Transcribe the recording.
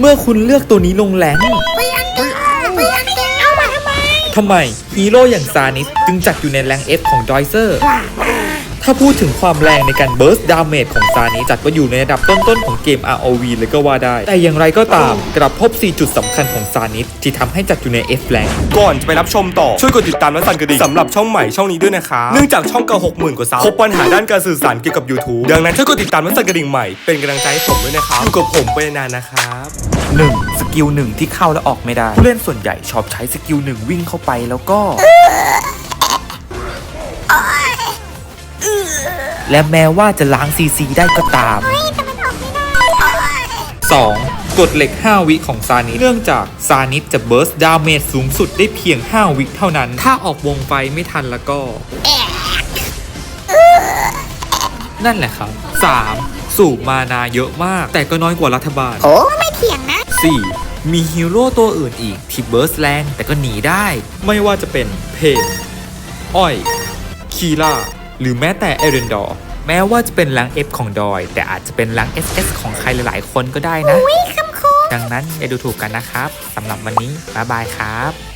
เมื่อคุณเลือกตัวนี้ลงแรงค์เฮ้ยอันเดอร์เฮ้ยอันเดอร์เอามาทำไม ทำไมฮีโร่อย่างซานิสจึงจัดอยู่ในแรง F ของดอยเซอร์ ถ้าพูดถึงความแรงในการเบิร์สดาเมจของซานิสจัดว่าอยู่ในระดับต้นๆของเกม ROV เลยก็ว่าได้ แต่อย่างไรก็ตามกลับพบ 4 จุดสำคัญของซานิสที่ทำให้จัดอยู่ใน F แรงก่อนจะไปรับชมต่อช่วยกดติดตามและสั่นกระดิ่งสำหรับช่องใหม่ช่องนี้ด้วยนะคะเนื่องจากช่องเก่า60,000กว่าซับพบปัญหาด้านการสื่อสารเกี่ยวกับ YouTube ดังนั้นช่วยกดติดตามและสั่นกระดิ่งใหม่เป็นกำลังใจให้ผมด้วยนะครับอยู่กับผมไปนานๆนะครับ 1. สกิลหนึ่งที่เข้าและออกไม่ได้ผู้เล่นส่วนใหญ่ชอบใช้สกิลหนึ่งวิ่งเข้าไปแล้วก็ และแม้ว่าจะล้างซีซีได้ก็ตามเฮ้ยแต่มันออกไม่ได้โอ๊ย 2. กดเหล็ก 5 วิของซานิสเนื่องจากซานิสจะเบิร์สดาเมจสูงสุดได้เพียง 5 วิเท่านั้น ถ้าออกวงไฟไม่ทันแล้วก็ นั่นแหละครับ 3. สูบมานาเยอะมาก แต่ก็น้อยกว่ารัฐบาล โอ้ ไม่เถียงนะ 4. มีฮีโร่ตัวอื่นอีกที่เบิร์สแรงแต่ก็หนีได้ ไม่ว่าจะเป็นเพนอ้อย คีล่า หรือแม้แต่เอเรนดอร์แม้ว่าจะเป็นลัง F ของดอย แต่อาจจะเป็นลัง SS ของใครหลายๆ คนก็ได้นะวิคำคูดังนั้นอย่าดูถูกกันนะครับสำหรับวันนี้บ๊ายบายครับ